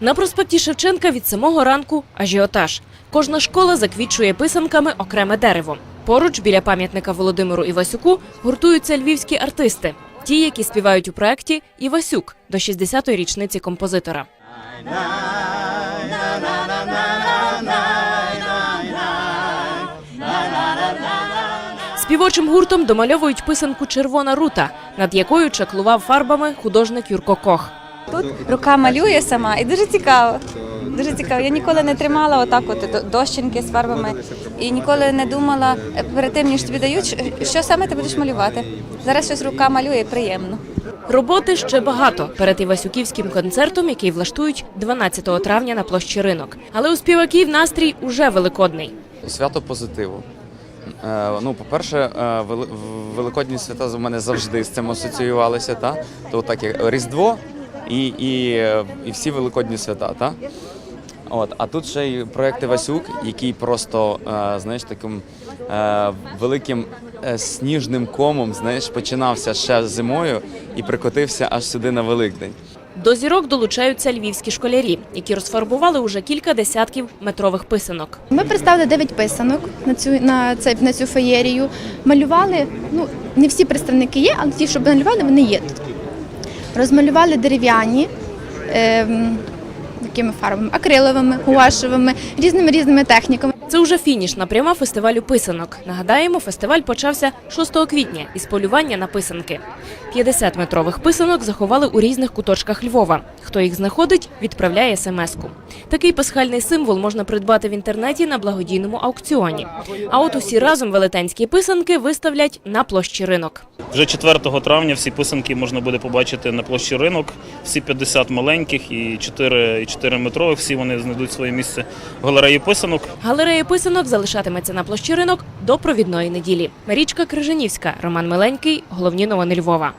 На проспекті Шевченка від самого ранку ажіотаж. Кожна школа заквічує писанками окреме дерево. Поруч біля пам'ятника Володимиру Івасюку гуртуються львівські артисти, ті, які співають у проєкті Івасюк до 60-ї річниці композитора. Співочим гуртом домальовують писанку Червона рута, над якою чаклував фарбами художник Юрко Кох. Тут рука малює сама і дуже цікаво. Дуже цікаво. Я ніколи не тримала отак от до- дощинки з фарбами і ніколи не думала е, перед тим, ніж тобі дають, що- саме ти будеш малювати. Зараз щось рука малює приємно. Роботи ще багато перед Івасюківським концертом, який влаштують 12 травня на площі ринок. Але у співаків настрій уже великодний. Свято позитиву. Е, ну, по-перше, е, великодні свята в мене завжди з цим асоціювалися, та? То так як Різдво і, і, і всі великодні свята, та? От, а тут ще й проєкт Івасюк, який просто, е, знаєш, таким е, великим е, сніжним комом, знаєш, починався ще зимою і прикотився аж сюди на Великдень. До зірок долучаються львівські школярі, які розфарбували уже кілька десятків метрових писанок. Ми представили дев'ять писанок на цю на цей на цю феєрію. Малювали. Ну не всі представники є, але ті, що малювали, вони є тут. Розмалювали дерев'яні. Ем, якими фарбами? Акриловими, гуашевими, різними різними техніками. Це уже фінішна пряма фестивалю писанок. Нагадаємо, фестиваль почався 6 квітня із полювання на писанки. 50 метрових писанок заховали у різних куточках Львова. Хто їх знаходить, відправляє смс-ку. Такий пасхальний символ можна придбати в інтернеті на благодійному аукціоні. А от усі разом велетенські писанки виставлять на площі ринок. Вже 4 травня всі писанки можна буде побачити на площі ринок. Всі 50 маленьких і 4, і 4 метрових. Всі вони знайдуть своє місце в галереї писанок. Галерея писанок залишатиметься на площі ринок до провідної неділі. Марічка Крижанівська, Роман Миленький. Головні новини Львова.